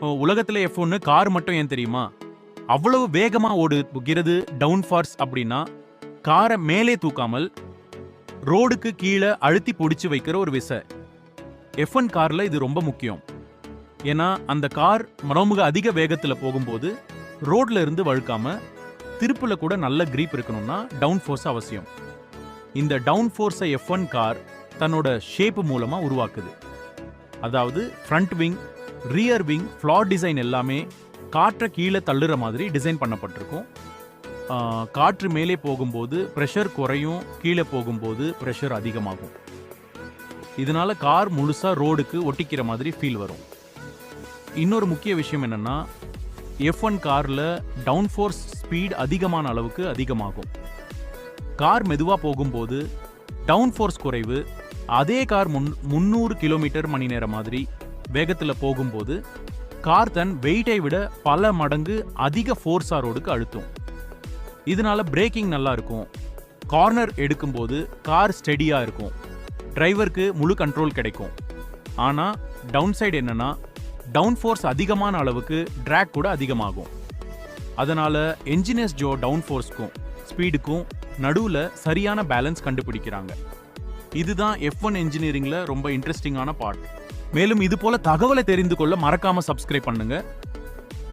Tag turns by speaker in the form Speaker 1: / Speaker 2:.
Speaker 1: உலகத்துல எஃப் ஒன்று கார் மட்டும் ஏன் தெரியுமா? அவ்வளவு வேகமா ஓடுகிறது டவுன் ஃபார்ஸ் அப்படின்னா காரை மேலே தூக்காமல் ரோடுக்கு கீழே அழுத்தி பிடிச்சி வைக்கிற ஒரு விசை. எஃப் ஒன் கார்ல இது ரொம்ப முக்கியம். ஏன்னா அந்த கார் மரமுக அதிக வேகத்துல போகும்போது ரோட்ல இருந்து வழுக்காம திருப்பில் கூட நல்ல கிரீப் இருக்கணும்னா டவுன் ஃபோர்ஸ் அவசியம். இந்த டவுன் ஃபோர்ஸை எஃப் ஒன் கார் தன்னோட ஷேப் மூலமாக உருவாக்குது. அதாவது front wing rear wing floor design எல்லாமே காற்றை கீழே தள்ளுற மாதிரி டிசைன் பண்ணப்பட்டிருக்கும். காற்று மேலே போகும்போது ப்ரெஷர் குறையும் கீழே போகும்போது ப்ரெஷர் அதிகமாகும். இதனால கார் முழுசாக ரோடுக்கு ஒட்டிக்கிற மாதிரி ஃபீல் வரும். இன்னொரு முக்கிய விஷயம் என்னென்னா எஃப் ஒன் காரில் டவுன் ஃபோர்ஸ் ஸ்பீட் அதிகமான அளவுக்கு அதிகமாகும். கார் மெதுவாக போகும்போது டவுன் ஃபோர்ஸ் குறைவு அதே கார் முன் முந்நூறு கிலோமீட்டர் மணி நேரம் மாதிரி வேகத்தில் போகும்போது கார் தன் வெயிட்டை விட பல மடங்கு அதிக ஃபோர்ஸா ரோடுக்கு அழுத்தும். இதனால பிரேக்கிங் நல்லா இருக்கும். கார்னர் எடுக்கும்போது கார் ஸ்டெடியாக இருக்கும். டிரைவருக்கு முழு கண்ட்ரோல் கிடைக்கும். ஆனால் டவுன் சைடு என்னன்னா டவுன் ஃபோர்ஸ் அதிகமான அளவுக்கு ட்ராக் கூட அதிகமாகும். அதனால் என்ஜினியர்ஸ் ஜோ டவுன் ஃபோர்ஸ்க்கும் ஸ்பீடுக்கும் நடுவில் சரியான பேலன்ஸ் கண்டுபிடிக்கிறாங்க. இதுதான் எஃப் ஒன் என்ஜினியரிங்கில் ரொம்ப இன்ட்ரெஸ்டிங்கான பார்ட் மேலும் இது போல தகவலை தெரிந்து கொள்ள மறக்காம சப்ஸ்கிரைப் பண்ணுங்க.